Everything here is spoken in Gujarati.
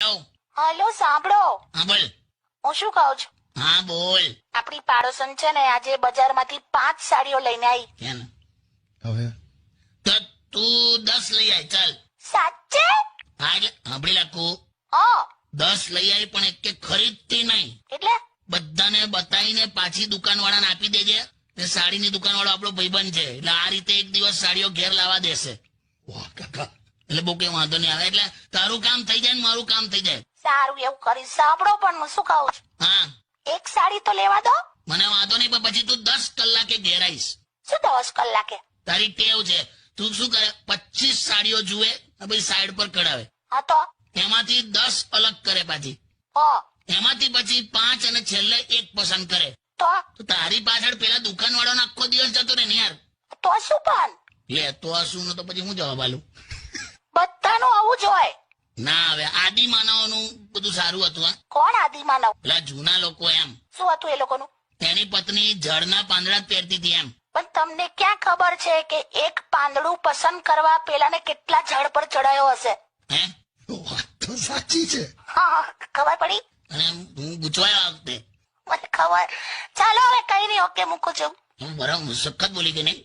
હલો સાંભળો. હા બોલ. હું શું કહું છું? હા બોલ. આપણી પાડોશન છે ને આજે બજારમાંથી પાંચ સાડીઓ લઈને આવી કેમ? હવે? તો તું દસ લઈ આવી ચાલ. સાચે? હા એટલે સાંભળી લાખું હા. દસ લઈ આવી પણ એક કે ખરીદતી નહીં. એટલે? બધાને બતાવીને પાછી દુકાન વાળાને આપી દેજે. ને સાડીની દુકાન વાળો આપણો ભાઈબંધ છે. એટલે આ રીતે એક દિવસ સાડીઓ ઘેર લાવવા દેશે. વાહ કાકા. એટલે બહુ કઈ વાંધો નહીં આવે. એટલે તારું કામ થઈ જાય ને મારું કામ થઈ જાય. સારું એવું કરીશ. સાંભળો પણ હું શું કહું છું? હા. એક સાડી તો લેવા દો. મને વાંધો નહીં પણ પછી તું દસ કલાકે ઘેર આવીશ શું દસ કલાકે? તારી ટેવ છે. તું શું કરે? પચીસ સાડીઓ જુએ પછી સાઈડ પર કઢાવે. હા તો? એમાંથી દસ અલગ કરે પાછી. એમાંથી પછી પાંચ અને છેલ્લે એક પસંદ કરે. તો? તારી પાછળ પેલા દુકાન વાળો આખો દિવસ જતો રે ને યાર. તો શું પણ? લે તો શું? તો પછી હું જવાબ આલું આવું ના હવે આદિ માનવનું બધું સારું હતું હા. કોણ આદિમાનવ? પેલા જૂના લોકો એમ. શું હતું એ લોકોનું? તેની પત્ની જળના પાંદડા જ પહેરતી હતી એમ. પણ તમને ક્યાં ખબર છે કે એક પાંદડું પસંદ કરવા પેલાને કેટલા ઝાડ પર ચડાયો હશે? હે? વાત તો સાચી છે. હા ખબર પડી? અને હું ગુચવાયો આ વખતે. મને ખબર. ચાલો હવે કઈ નહીં ઓકે મૂકું છું. હું બરાબર સખત બોલી કે નહીં.